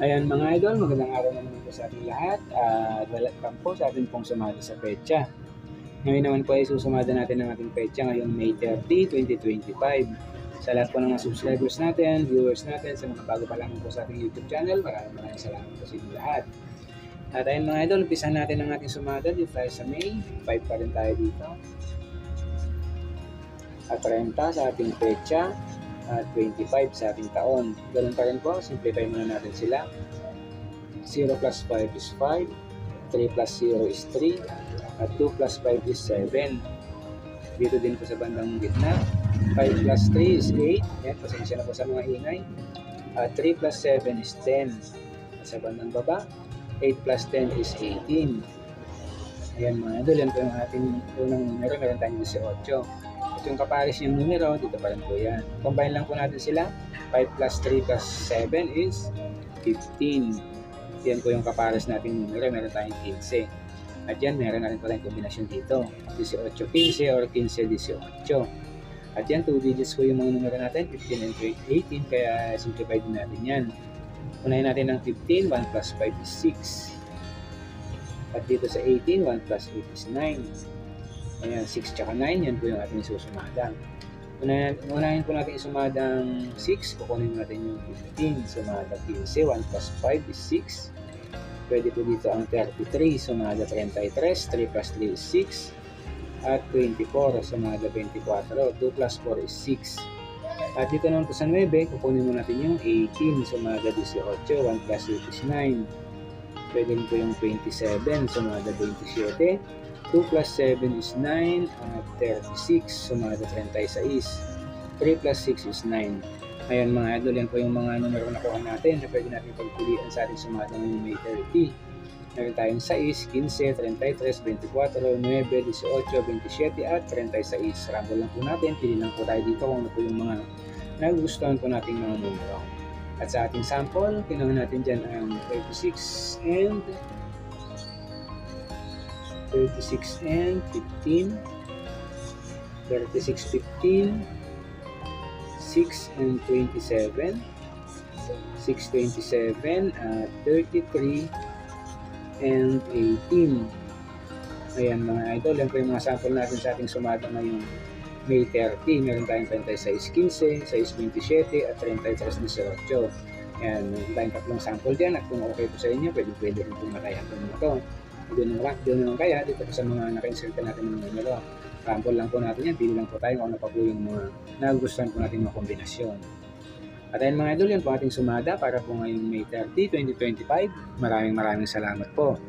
Ayan mga idol, magandang araw na naman po sa ating lahat at welcome po sa ating pong sumada sa pecha. Ngayon naman po ay susumada natin ang ating pecha ngayong May 30, 2025. Sa lahat po ng mga subscribers natin, viewers natin, sa mga bago pa lamang po sa ating YouTube channel, maraming maraming salamat po sa inyo lahat. At ayun mga idol, umpisahan natin ang ating sumada dito tayo sa May. 5 pa rin tayo dito. At 30 sa ating pecha at 25 sa ating taon. Ganun pa rin po, simplify muna natin sila. 0 plus 5 is 5, 3 plus 0 is 3, at 2 plus 5 is 7. Dito din po sa bandang gitna, 5 plus 3 is 8. Yan, pasensya na po sa mga ingay. At 3 plus 7 is 10. At sa bandang baba, 8 plus 10 is 18. Ayan mga idol, yan po yung ating unang numero, meron tayong 18. At yung kapares yung numero, dito pa rin po yan. Combine lang po natin sila. 5 plus 3 plus 7 is 15. Yan po yung kapares nating numero, meron tayong 15. At yan, meron na rin po tayong kombinasyon dito. 18-15 or 15-18. At yan, 2 digits po yung mga numero natin, 15 and 18, kaya simplify din natin yan. Unahin natin ng 15, 1 plus 5 is 6. At dito sa 18, 1 plus 8 is 9. Ayan, 6 tsaka 9, yan po yung ating isusumada. Unahin, unahin po natin isumada ang 6, kukunin natin yung 15. Sumada 15, 1 plus 5 is 6. Pwede po dito ang 33, sumada 33, 3 plus 3 is 6. At 24, sumada 24, 2 plus 4 is 6. At dito naman po sa 9, kukunin mo natin yung 18, sumada 18, 1 plus 8 is 9. Pwede rin po yung 27, sumada 27. 2 plus 7 is 9 at 36 sumada 36 3 plus 6 is 9 ayan mga idol yan po yung mga numero na nakuha natin. Na pwede natin pagpilian sa ating sumada ngayong May 30 meron tayong 6, 15, 33, 24, 9, 18, 27 at 36 rumble lang po natin. Pili lang po tayo dito kung ano po yung mga nagustuhan po nating mga numero at sa ating sample kinuha natin dyan ang 36 and 36 and 15 36 15 6 and 27 6 27 at 33 and 18 ayan mga idol. Yan po yung mga sample natin sa ating sumada ngayong May 30 meron tayong 36 15 6 27 at 33 18 yan meron tayong tatlong sample dyan at kung okay po sa inyo pwede pwede rin pumatay ang mga to doon naman, doon naman kaya dito po sa mga naka-insert natin ng numero. Sample lang po natin yan, pili lang po tayo kung ano pa po yung mga nagustuhan po natin mga kombinasyon. At ayun mga idol, yan po ating sumada para po ngayong May 30, 2025. Maraming maraming salamat po.